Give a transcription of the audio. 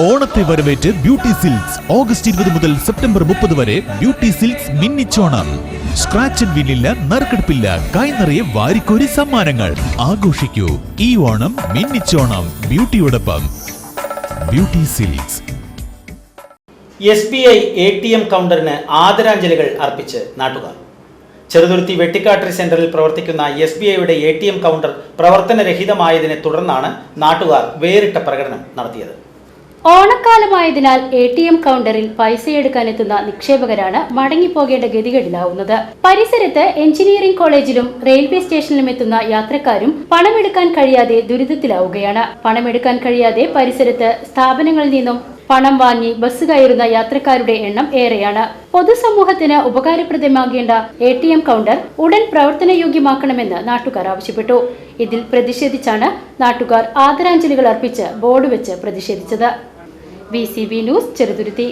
ഓണത്തെ വരവേറ്റ് beauty silks. August ഇരുപത് മുതൽ സെപ്റ്റംബർ മുപ്പത് വരെ ബ്യൂട്ടി സിൽക്സ് മിന്നിച്ചോണം. സ്ക്രാച്ച് ആൻഡ് വിന്നില്ല നറുക്കെടുപ്പില്ല. കൈനിറയെ വാരിക്കോരി സമ്മാനങ്ങൾ. ആഘോഷിക്കൂ. ഈ ഓണം മിന്നിച്ചോണം. ബ്യൂട്ടിയോടൊപ്പം. Beauty Silks. S B I A T M കൗണ്ടറിന് ആദരാഞ്ജലികൾ അർപ്പിച്ച് നാട്ടുകാർ. ചെറുതുരുത്തി വെട്ടിക്കാട്ടറി സെന്ററിൽ പ്രവർത്തിക്കുന്ന എസ് ബി ഐയുടെ എ ടി എം കൗണ്ടർ പ്രവർത്തനരഹിതമായതിനെ തുടർന്നാണ് നാട്ടുകാർ വേറിട്ട പ്രകടനം നടത്തിയത്. ഓണക്കാലമായതിനാൽ എ ടി എം കൗണ്ടറിൽ പൈസയെടുക്കാനെത്തുന്ന നിക്ഷേപകരാണ് മടങ്ങിപ്പോകേണ്ട ഗതികേടിലാവുന്നത്. പരിസരത്ത് എഞ്ചിനീയറിംഗ് കോളേജിലും റെയിൽവേ സ്റ്റേഷനിലും എത്തുന്ന യാത്രക്കാരും പണമെടുക്കാൻ കഴിയാതെ ദുരിതത്തിലാവുകയാണ്. പണമെടുക്കാൻ കഴിയാതെ പരിസരത്ത് സ്ഥാപനങ്ങളിൽ നിന്നും പണം വാങ്ങി ബസ് കയറുന്ന യാത്രക്കാരുടെ എണ്ണം ഏറെയാണ്. പൊതുസമൂഹത്തിന് ഉപകാരപ്രദമാകേണ്ട എ ടി എം കൗണ്ടർ ഉടൻ പ്രവർത്തനയോഗ്യമാക്കണമെന്ന് നാട്ടുകാർ ആവശ്യപ്പെട്ടു. ഇതിൽ പ്രതിഷേധിച്ചാണ് നാട്ടുകാർ ആദരാഞ്ജലികൾ അർപ്പിച്ച് ബോർഡ് വെച്ച് പ്രതിഷേധിച്ചത്. V C B news Cheruthuruthy